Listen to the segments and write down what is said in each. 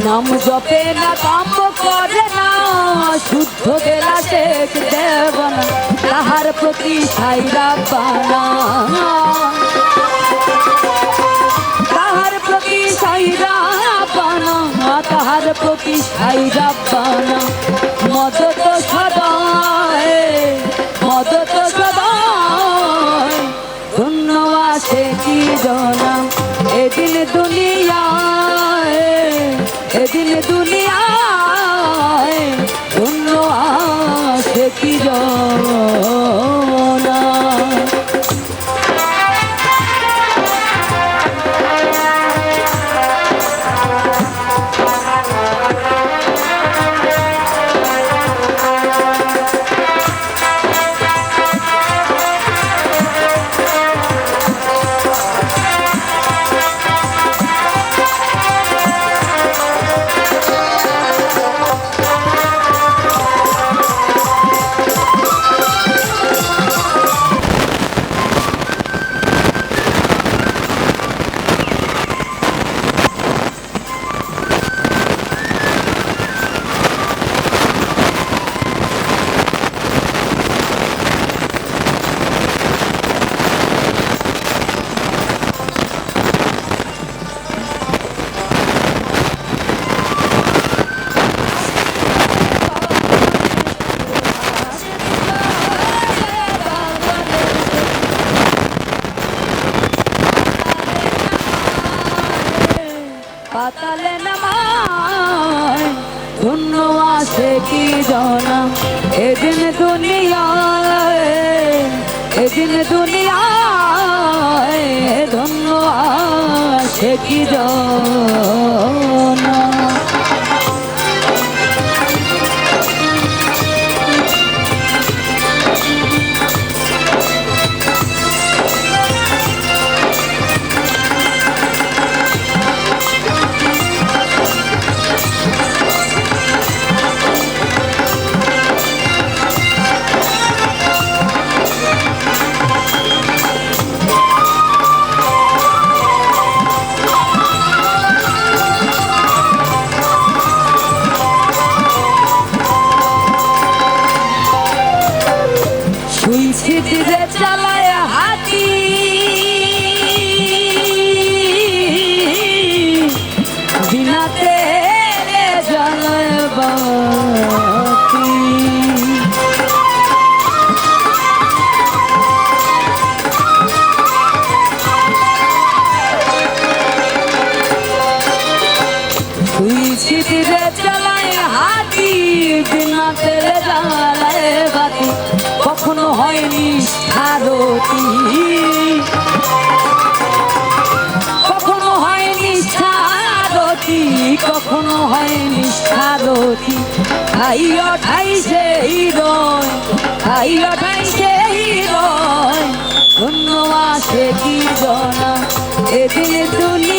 নাম জপে না কাম করে না, শুদ্ধ বেলা শেখ দেব না তাহার প্রতি সাইরা পানা তাহার প্রতি সাইরা পানা তাহার প্রতি সাইরা পানা মদ তো সদায় মদ তো সদায়, ধন্য আছে কি জনা। জনা পাতালে নামায়। ধন্য আছে কি জনা? এদিন দুনিয়ায় এদিন দুনিয়ায় ধন্য আসে কি জানা? কখনো হয় নিষ্ঠারতি কখনো হয় নিষ্ঠারতি খাই অঠাই সেই রয় খাই অঠাই সেই রয়। ধন্য আসে কি জনা, এদিন দুনিয়ায়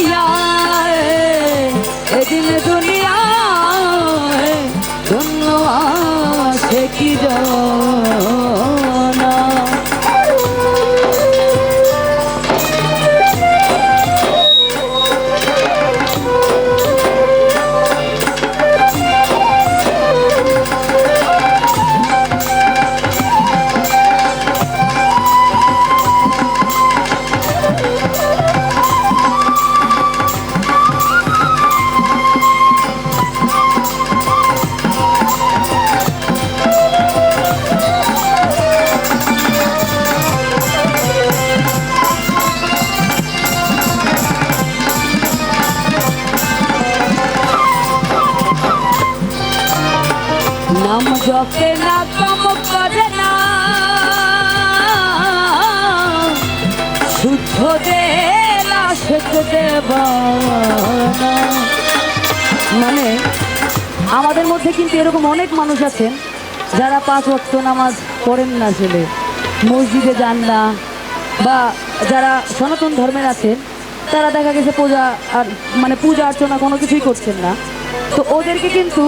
নাম জপে না কম করে না। শুদ্ধ শেখ দেবানা মানে আমাদের মধ্যে কিন্তু এরকম অনেক মানুষ আছেন, যারা পাঁচ ওয়াক্ত নামাজ পড়েন না ছেলে মসজিদে যান না, বা যারা সনাতন ধর্মের আছেন, তারা দেখা গেছে পূজা আর মানে পূজা অর্চনা কোনো কিছুই করছেন না। তো ওদেরকে কিন্তু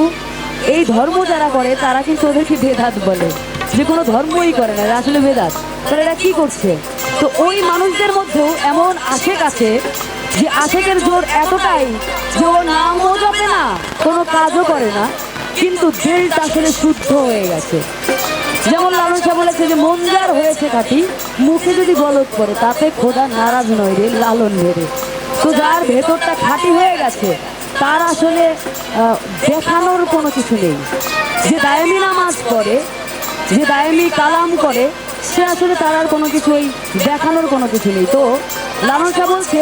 এই ধর্ম যারা করে, তারা কিন্তু ওদেরকে ভেদাত বলে। যে কোনো ধর্মই করে না আসলে ভেদাত তারা এরা কি করছে? তো ওই মানুষদের মধ্যেও এমন আশেক আছে যে আশেকের জোর এতটাই যে ও নামও জপে না, কোনো কাজও করে না, কিন্তু দিলটা আসলে শুদ্ধ হয়ে গেছে। যেমন লালন শাহ বলেছে যে যার হয়েছে কাটি মুখে যদি গলত করে তাতে খোদা নারাজ নয় রে, লালন মেরে তো যার ভেতরটা খাঁটি হয়ে গেছে তার আসলে দেখানোর কোনো কিছু নেই। যে দায়মি নামাজ পড়ে, যে দায়মি কালাম করে, সে আসলে তার আর কোনো কিছুই, দেখানোর কোনো কিছু নেই। তো লালন শাহ বলছে,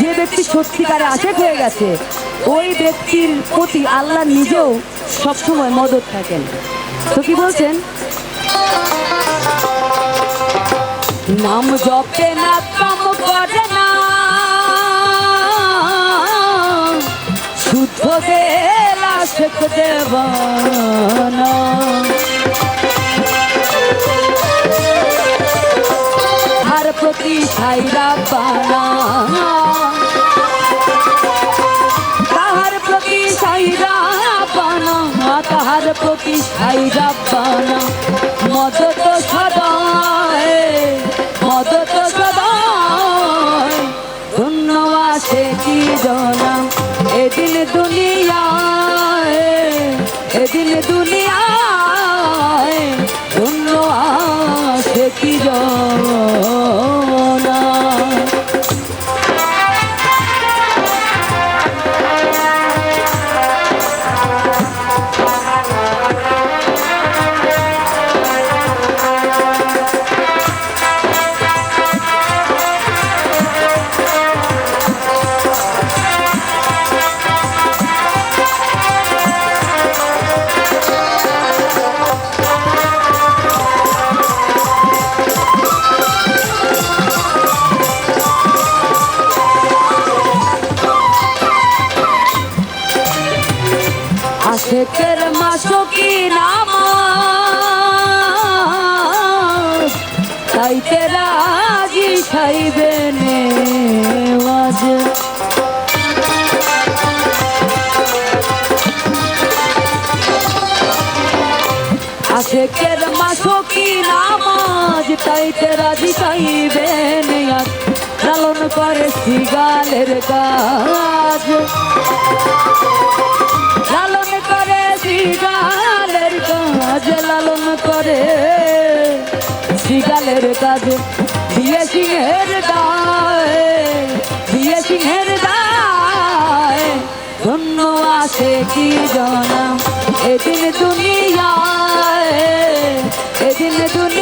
যে ব্যক্তি সত্যিকারে আশেক হয়ে গেছে, ওই ব্যক্তির প্রতি আল্লাহ নিজেও সবসময় মদত থাকেন। তো কি বলছেন? নাম জপে না, কাম করে না। দেবানা তাহার প্রতি সাইরা বানা। তাহার প্রতি সাইরা বানা। তাহার প্রতি সাইরা বানা। মদত সদায় এদিন খাইবে নেওয়াজ আশেকের মাসকি নামাজ তাইতে রাজি খাইবে নেওয়াজ লালন করে সিগালের কাজ। লালন করে সিগালের কাজ, লালন করে সিগালের কাজ। দিয়ে সিংহের দায় দিয়ে সিংহের দায় ধন্য আছে কি জানা এদিন দুনিয়ায় এদিন দুনিয়ায়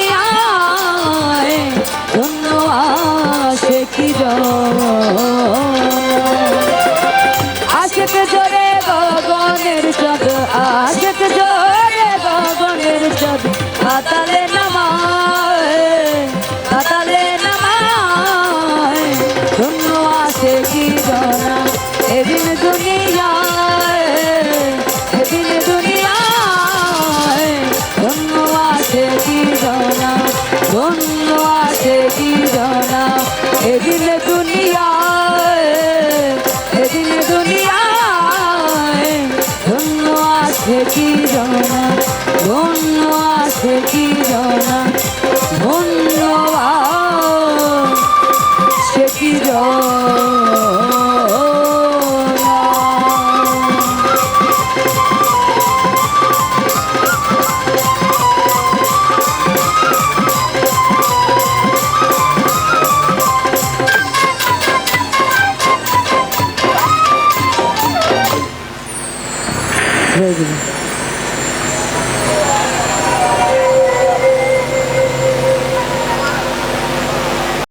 হয়ে গেল